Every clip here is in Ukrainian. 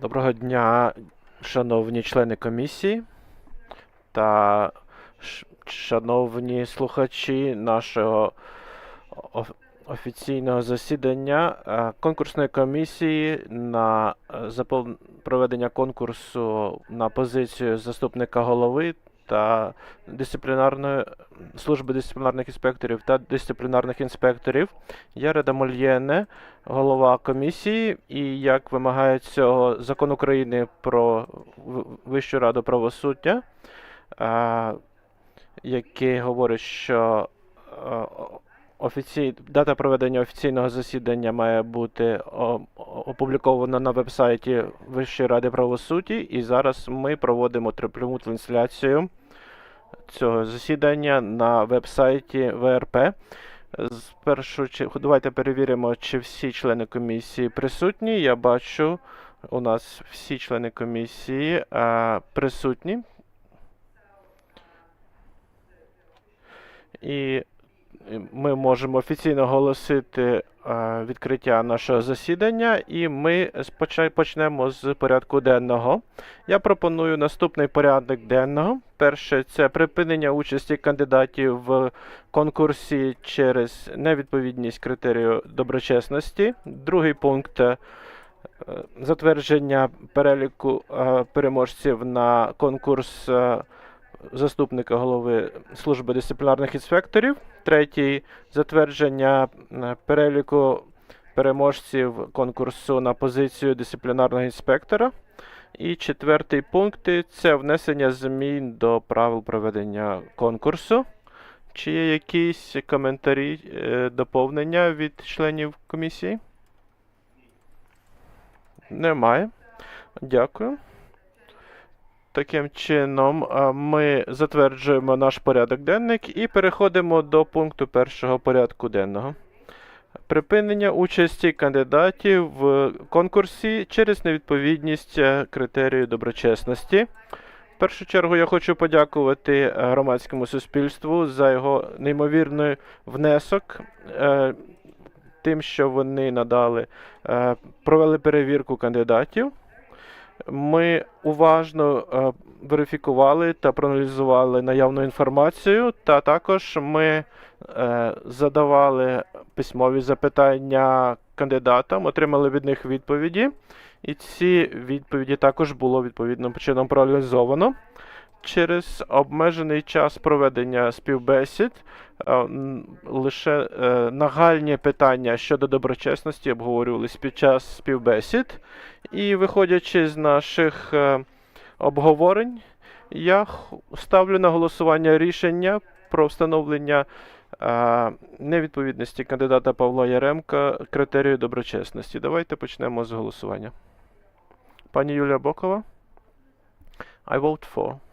Доброго дня, шановні члени комісії та шановні слухачі нашого оф- офіційного засідання е, конкурсної комісії на е, проведення конкурсу на позицію заступника голови та дисциплінарної служби дисциплінарних інспекторів та дисциплінарних інспекторів. Я Реда Мольєне, голова комісії, і як вимагає цього закон України про Вищу раду правосуддя, який говорить, що офіцій... дата проведення офіційного засідання має бути опублікована на веб-сайті Вищої ради правосуддя, і зараз ми проводимо пряму трансляцію цього засідання на веб-сайті ВРП. Спершу давайте перевіримо, чи всі члени комісії присутні. Я бачу, у нас всі члени комісії а, присутні. І ми можемо офіційно оголосити е, відкриття нашого засідання, і ми почнемо з порядку денного. Я пропоную наступний порядок денного. Перше це припинення участі кандидатів в конкурсі через невідповідність критерію доброчесності. Другий пункт е, затвердження переліку е, переможців на конкурс заступника голови служби дисциплінарних інспекторів. Третій затвердження е, переліку переможців конкурсу на позицію дисциплінарного інспектора. І четвертий пункт це внесення змін до правил проведення конкурсу. Чи є якісь коментарі, е, доповнення від членів комісії? Немає. Дякую. Таким чином, ми затверджуємо наш порядок денник і переходимо до пункту першого порядку денного. Припинення участі кандидатів в конкурсі через невідповідність е, критерію доброчесності. В першу чергу я хочу подякувати е, громадському суспільству за його неймовірний внесок, е, тим, що вони надали, провели перевірку кандидатів. Ми уважно е, верифікували та проаналізували наявну інформацію, та також ми е, задавали письмові запитання кандидатам, отримали від них відповіді, і ці відповіді також було відповідним чином проаналізовано. Через обмежений час проведення співбесід е, лише е, нагальні питання щодо доброчесності обговорювались під час співбесід. І виходячи з наших е, обговорень, я ставлю на голосування рішення про встановлення невідповідності кандидата Павла Яремка критерію доброчесності. Давайте почнемо з голосування. Пані Юлія Бокова. I vote for.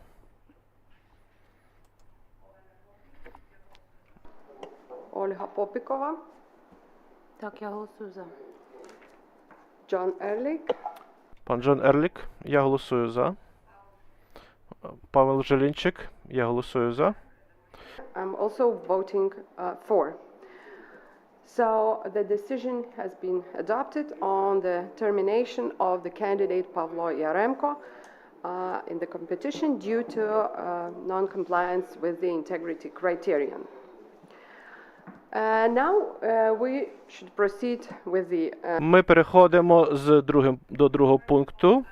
Ольга Попікова, Так, я голосую за. Джон Ерлік, Пан Джон Ерлік. Я голосую за. Павел Желінчик. Я голосую за. I'm also voting uh, for. So the decision has been adopted on the termination of the candidate Pavlo Yaremko uh, in the competition due to uh, non-compliance with the integrity criterion. Ми переходимо з другим до другого пункту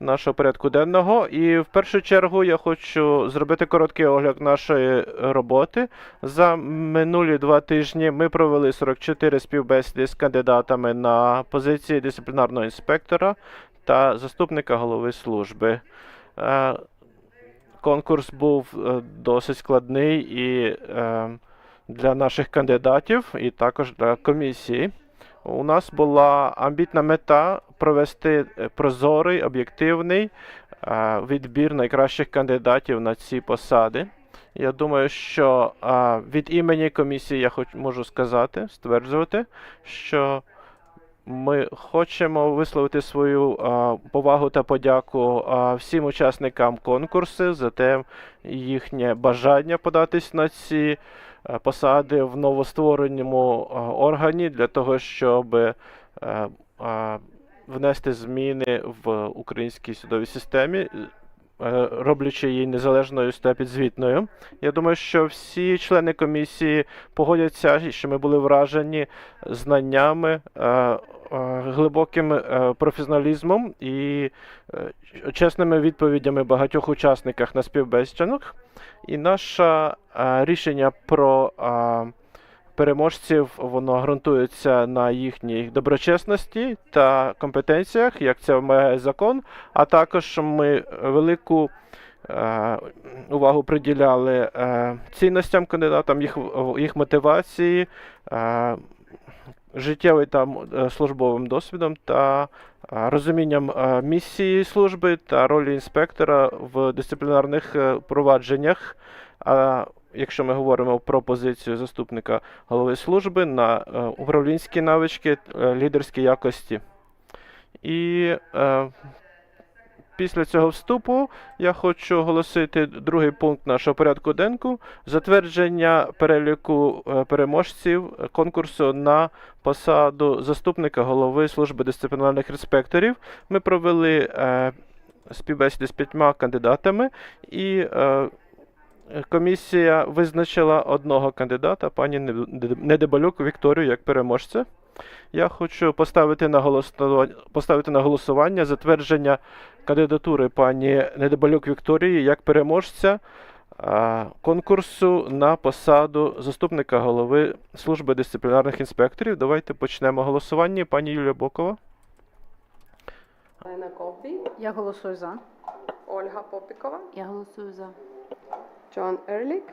нашого порядку денного. І в першу чергу я хочу зробити короткий огляд нашої роботи. За минулі два тижні ми провели 44 співбесіди з кандидатами на позиції дисциплінарного інспектора та заступника голови служби. Е, Конкурс був е, досить складний і е, для наших кандидатів, і також для комісії. У нас була амбітна мета провести е, прозорий, об'єктивний е, відбір найкращих кандидатів на ці посади. Я думаю, що е, від імені комісії я хоч можу сказати, стверджувати, що ми хочемо висловити свою повагу та подяку всім учасникам конкурсу за те їхнє бажання податись на ці посади в новоствореному е, органі для того, щоб е, е, внести зміни в українській судовій системі, е, роблячи її незалежною та підзвітною. Я думаю, що всі члени комісії погодяться, що ми були вражені знаннями, е, е, глибоким е, професіоналізмом і е, чесними відповідями багатьох учасників на співбесідах. І наше е, рішення про е, переможців воно ґрунтується на їхній доброчесності та компетенціях, як це вимагає закон. А також ми велику е, увагу приділяли е, цінностям кандидатам, їх, їх мотивації, е, життєвим та е, службовим досвідом та е, розумінням е, місії служби та ролі інспектора в дисциплінарних провадженнях. Якщо ми говоримо про позицію заступника голови служби на е, управлінські навички, е, лідерські якості. І е, після цього вступу я хочу оголосити другий пункт нашого порядку денку затвердження переліку е, переможців конкурсу на посаду заступника голови служби дисциплінарних інспекторів. Ми провели е, співбесіди з п'ятьма кандидатами і е, комісія визначила одного кандидата, пані Недебалюк Вікторію, як переможця. Я хочу поставити на, голосування, поставити на голосування затвердження кандидатури пані Недебалюк Вікторії як переможця конкурсу на посаду заступника голови служби дисциплінарних інспекторів. Давайте почнемо голосування. Пані Юлія Бокова, Олена Ковбій, Я голосую за. Ольга Попікова, Я голосую за. Джон Ерлік,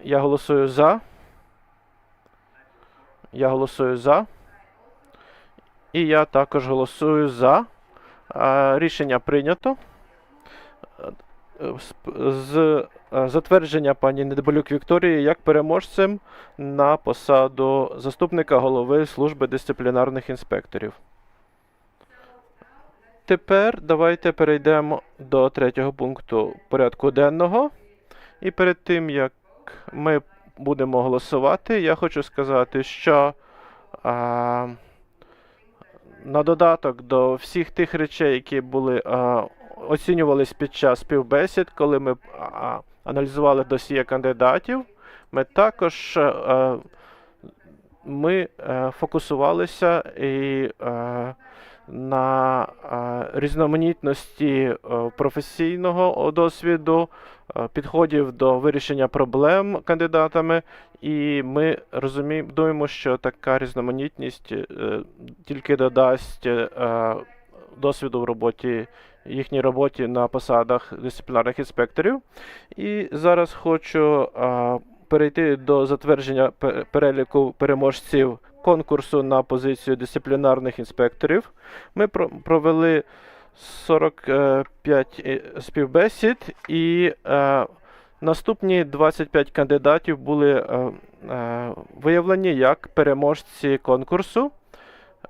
я голосую за. Я голосую за. І я також голосую за. Рішення прийнято. Е, З е, затвердження пані Недобалюк Вікторії як переможцем на посаду заступника голови служби дисциплінарних інспекторів. Тепер давайте перейдемо до третього пункту порядку денного. І перед тим, як ми будемо голосувати, я хочу сказати, що а, на додаток до всіх тих речей, які були а, оцінювались під час співбесід, коли ми а, аналізували досьє кандидатів, ми також а, ми е, фокусувалися і е, на е, різноманітності е, професійного досвіду, підходів до вирішення проблем кандидатами, і ми розуміємо, що така різноманітність е, тільки додасть е, досвіду в роботі, їхній роботі на посадах дисциплінарних інспекторів. І зараз хочу е, перейти до затвердження пе- переліку переможців конкурсу на позицію дисциплінарних інспекторів. Ми про- провели 45 е, співбесід, і е, наступні 25 кандидатів були е, е, виявлені як переможці конкурсу.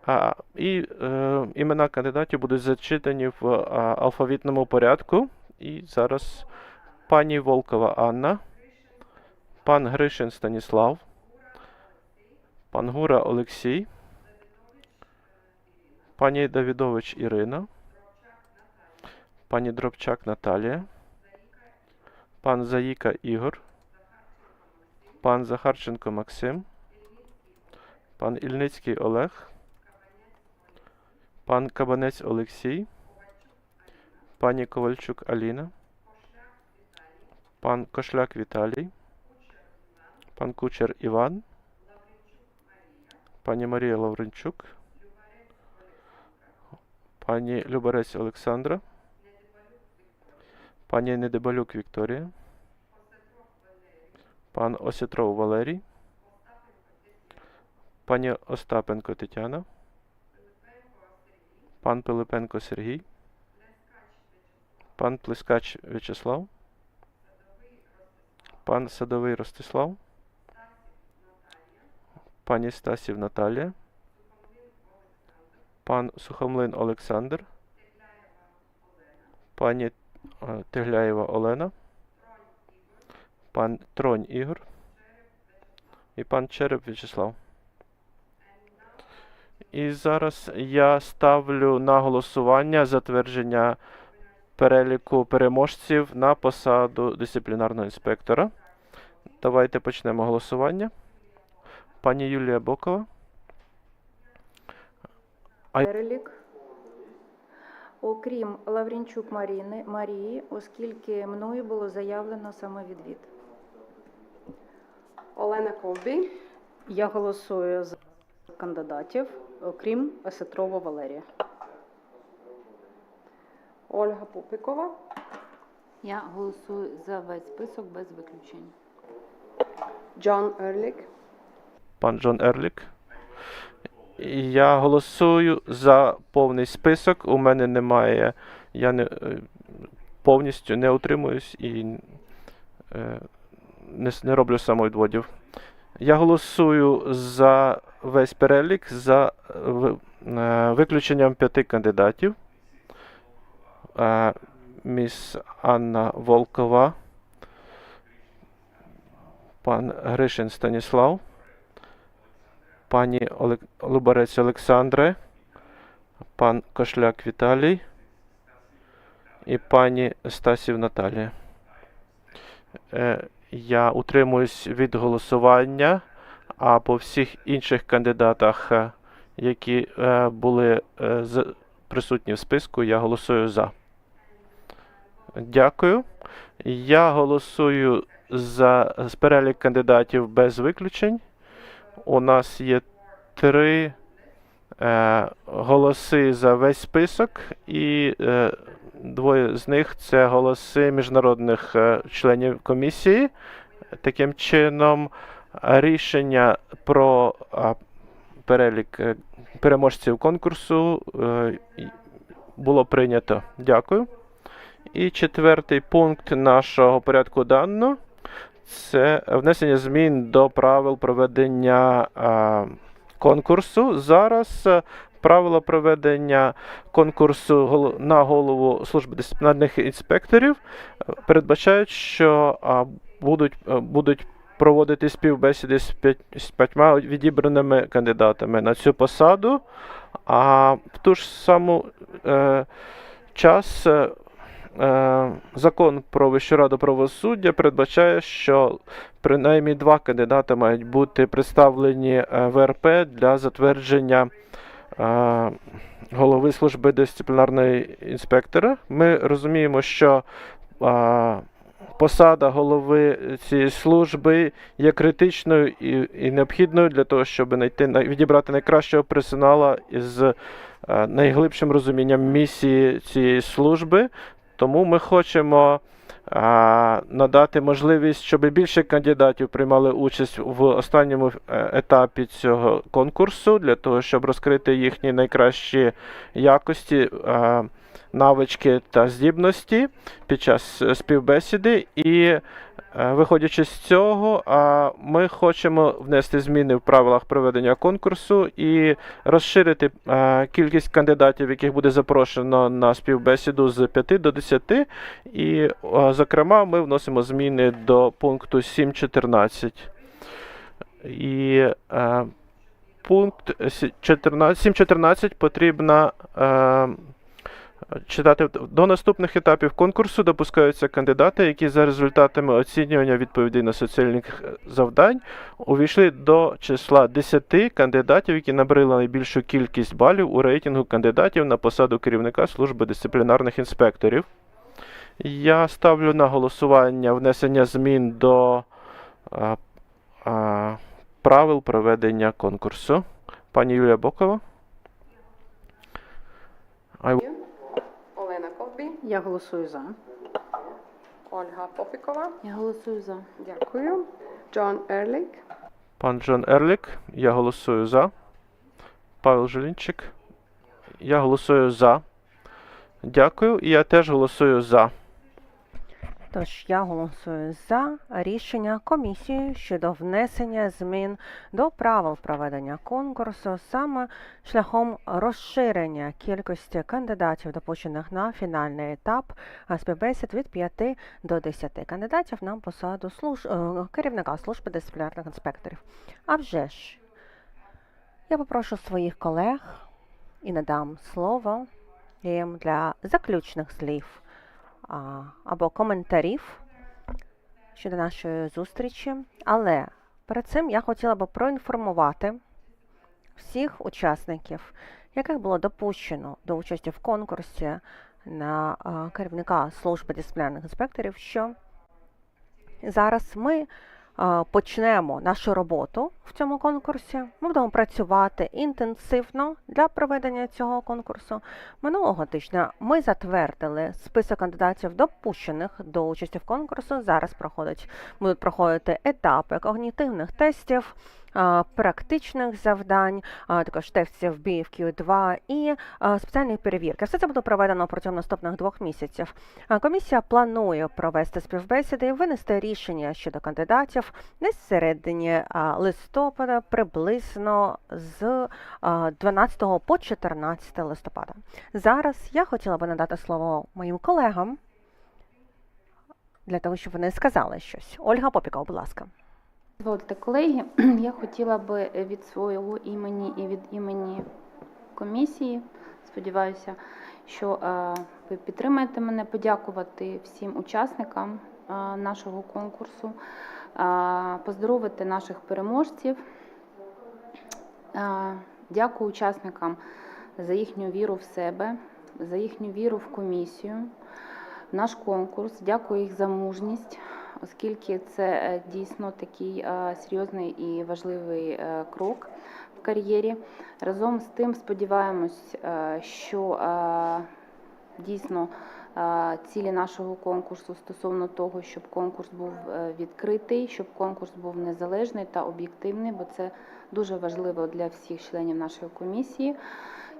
А, і е, імена кандидатів будуть зачитані в е, алфавітному порядку. І зараз пані Волкова Анна, пан Гришин Станіслав, пан Гура Олексій, пані Давідович Ірина, пані Дробчак Наталія, пан Заїка Ігор, пан Захарченко Максим, пан Ільницький Олег, пан Кабанець Олексій, пані Ковальчук Аліна, пан Кошляк Віталій, пан Кучер Іван, пані Марія Лавренчук, пані Любарець Олександра, пані Недебалюк Вікторія, пан Осітров Валерій, пані Остапенко Тетяна, пан Пилипенко Сергій, пан Плескач В'ячеслав, пан Садовий Ростислав, пані Стасів Наталія, пан Сухомлин Олександр, пані Тегляєва Олена, пан Тронь Ігор і пан Череп В'ячеслав. І зараз я ставлю на голосування затвердження переліку переможців на посаду дисциплінарного інспектора. Давайте почнемо голосування. Пані Юлія Бокова. Перелік. Окрім Лаврінчук Маріни, Марії, оскільки мною було заявлено самовідвід. Олена Ковбій. Я голосую за кандидатів, окрім Осетрова Валерія. Ольга Пупікова. Я голосую за весь список без виключень. Джон Ерлік. пан Джон Ерлік. Я голосую за повний список. У мене немає. Я не, е, повністю не утримуюсь і е, не, не роблю самовідводів. Я голосую за весь перелік за е, виключенням п'яти кандидатів. Міс Анна Волкова, пан Гришин Станіслав пані Олег... Лубарець Олександре, пан Кошляк Віталій і пані Стасів Наталія. Е, я утримуюсь від голосування, а по всіх інших кандидатах, е, які е, були е, з... присутні в списку, я голосую за. Дякую. Я голосую за перелік кандидатів без виключень. У нас є три е, голоси за весь список, і е, двоє з них це голоси міжнародних е, членів комісії. Таким чином, рішення про е, перелік е, переможців конкурсу е, було прийнято. Дякую. І четвертий пункт нашого порядку денного це внесення змін до правил проведення конкурсу. Зараз е, правила проведення конкурсу на голову служби дисциплінарних інспекторів е, передбачають, що будуть, е, будуть проводити співбесіди з, п'ять, з п'ятьма відібраними кандидатами на цю посаду. А в ту ж саму е, час закон про Вищу раду правосуддя передбачає, що принаймні два кандидати мають бути представлені е, ВРП для затвердження е, голови служби дисциплінарної інспектора. Ми розуміємо, що е, посада голови цієї служби є критичною і, і необхідною для того, щоб знайти най- відібрати найкращого персонала із е, найглибшим розумінням місії цієї служби. Тому ми хочемо а, надати можливість, щоб більше кандидатів приймали участь в останньому е, етапі цього конкурсу, для того, щоб розкрити їхні найкращі якості, а, навички та здібності під час е, співбесіди. І виходячи з цього, ми хочемо внести зміни в правилах проведення конкурсу і розширити е, кількість кандидатів, яких буде запрошено на співбесіду з 5 до 10. І, е, зокрема, ми вносимо зміни до пункту 7.14. І е, пункт сі- 14 7.14 потрібно е, читати до наступних етапів конкурсу допускаються кандидати, які за результатами оцінювання відповідей на соціальних е, завдань увійшли до числа 10 кандидатів, які набрали найбільшу кількість балів у рейтингу кандидатів на посаду керівника служби дисциплінарних інспекторів. Я ставлю на голосування внесення змін до а, а, правил проведення конкурсу. Пані Юлія Бокова. Олена Ковбій. Я голосую за. Ольга Попікова. Я голосую за. Дякую. Джон Ерлік. Пан Джон Ерлік. Я голосую за. Павел Желінчик. Я голосую за. Дякую. І я теж голосую за. Тож я голосую за рішення комісії щодо внесення змін до правил проведення конкурсу саме шляхом розширення кількості кандидатів, допущених на фінальний етап а співбесід від 5 до 10 кандидатів на посаду служ... е, керівника служби дисциплінарних інспекторів. А вже ж, Я попрошу своїх колег і надам слово їм для заключних слів або коментарів щодо нашої зустрічі. Але перед цим я хотіла би проінформувати всіх учасників, яких було допущено до участі в конкурсі на керівника служби дисциплінарних інспекторів, що зараз ми почнемо нашу роботу в цьому конкурсі. Ми будемо працювати інтенсивно для проведення цього конкурсу. Минулого тижня ми затвердили список кандидатів, допущених до участі в конкурсу. Зараз проходить будуть проходити етапи когнітивних тестів. Практичних завдань, також тестів BFQ2 і а, спеціальної перевірки. Все це буде проведено протягом наступних двох місяців. Комісія планує провести співбесіди і винести рішення щодо кандидатів десь всередині а, листопада, приблизно з а, 12 по 14 листопада. Зараз я хотіла би надати слово моїм колегам для того, щоб вони сказали щось. Ольга Попікова, будь ласка. Дозвольте, колеги, я хотіла би від свого імені і від імені комісії, сподіваюся, що е, ви підтримаєте мене, подякувати всім учасникам е, нашого конкурсу, е, поздоровити наших переможців. Е, Дякую учасникам за їхню віру в себе, за їхню віру в комісію, наш конкурс. Дякую їх за мужність, оскільки це е, дійсно такий е, серйозний і важливий е, крок в кар'єрі. Разом з тим сподіваємось, що дійсно цілі нашого конкурсу стосовно того, щоб конкурс був відкритий, щоб конкурс був незалежний та об'єктивний, бо це дуже важливо для всіх членів нашої комісії.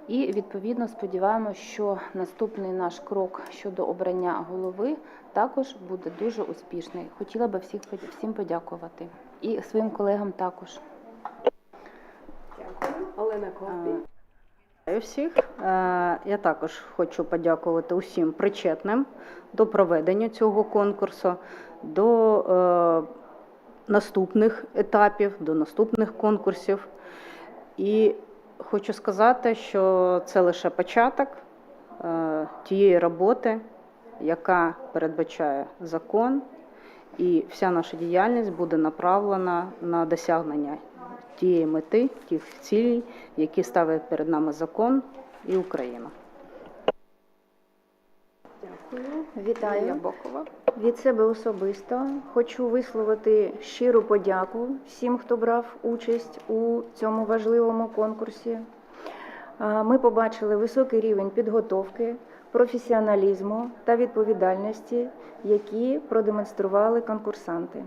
І відповідно сподіваємося, що наступний наш крок щодо обрання голови також буде дуже успішний. Хотіла би всіх всім подякувати і своїм колегам також. Олена Ковбій. Всіх. Е, Я також хочу подякувати усім причетним до проведення цього конкурсу, до е, наступних етапів, до наступних конкурсів. І хочу сказати, що це лише початок е, тієї роботи, яка передбачає закон, і вся наша діяльність буде направлена на досягнення тієї мети, тих цілей, які ставить перед нами закон і Україна. Лілія Вітаю Бокова. від себе особисто. Хочу висловити щиру подяку всім, хто брав участь у цьому важливому конкурсі. Ми побачили високий рівень підготовки, професіоналізму та відповідальності, які продемонстрували конкурсанти.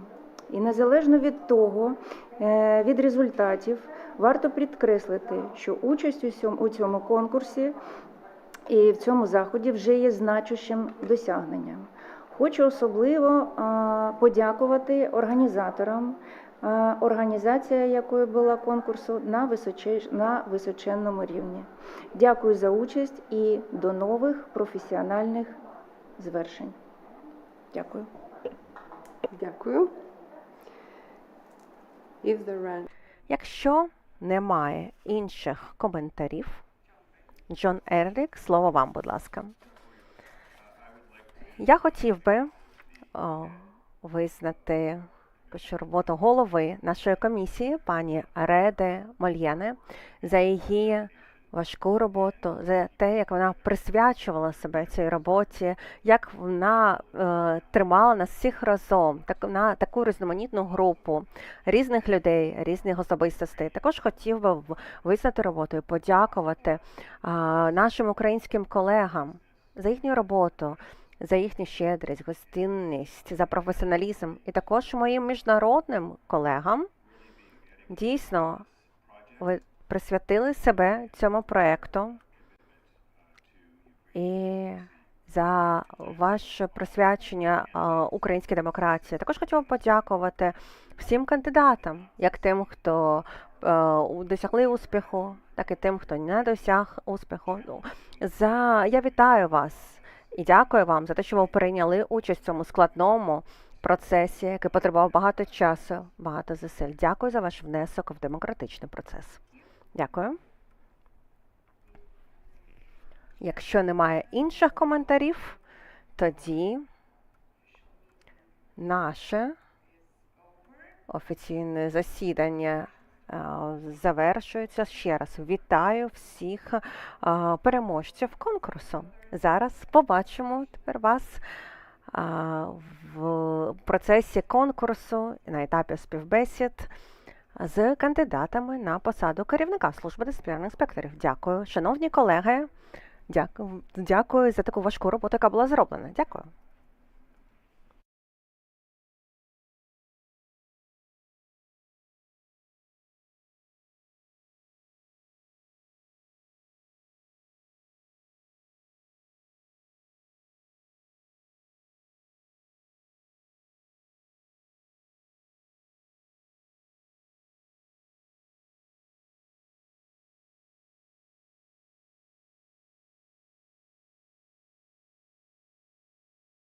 І незалежно від того, е, від результатів, варто підкреслити, що участь у цьому, конкурсі і в цьому заході вже є значущим досягненням. Хочу особливо подякувати організаторам, організація якої була конкурсу на, на височенному рівні. Дякую за участь і до нових професіональних звершень. Дякую. Дякую. If there are Якщо немає інших коментарів, Джон Ерлік, слово вам, будь ласка. Я хотів би о, визнати також роботу голови нашої комісії, пані Реде Мольєне, за її важку роботу, за те, як вона присвячувала себе цій роботі, як вона е, тримала нас всіх разом, так на таку різноманітну групу різних людей, різних особистостей. Також хотів би визнати роботу і подякувати а, нашим українським колегам за їхню роботу, за їхню щедрість, гостинність, за професіоналізм, і також моїм міжнародним колегам. Дійсно, ви присвятили себе цьому проекту і за ваше присвячення українській демократії. Також хотіла подякувати всім кандидатам, як тим, хто досягли успіху, так і тим, хто не досяг успіху. Ну, За я вітаю вас і дякую вам за те, що ви прийняли участь в цьому складному процесі, який потребував багато часу, багато зусиль. Дякую за ваш внесок в демократичний процес. Дякую. Якщо немає інших коментарів, тоді наше офіційне засідання е, завершується. Ще раз вітаю всіх е, переможців конкурсу. Зараз побачимо тепер вас а, в процесі конкурсу на етапі співбесід з кандидатами на посаду керівника служби дисциплінарних інспекторів. Дякую, шановні колеги. Дякую, дякую за таку важку роботу, яка була зроблена. Дякую.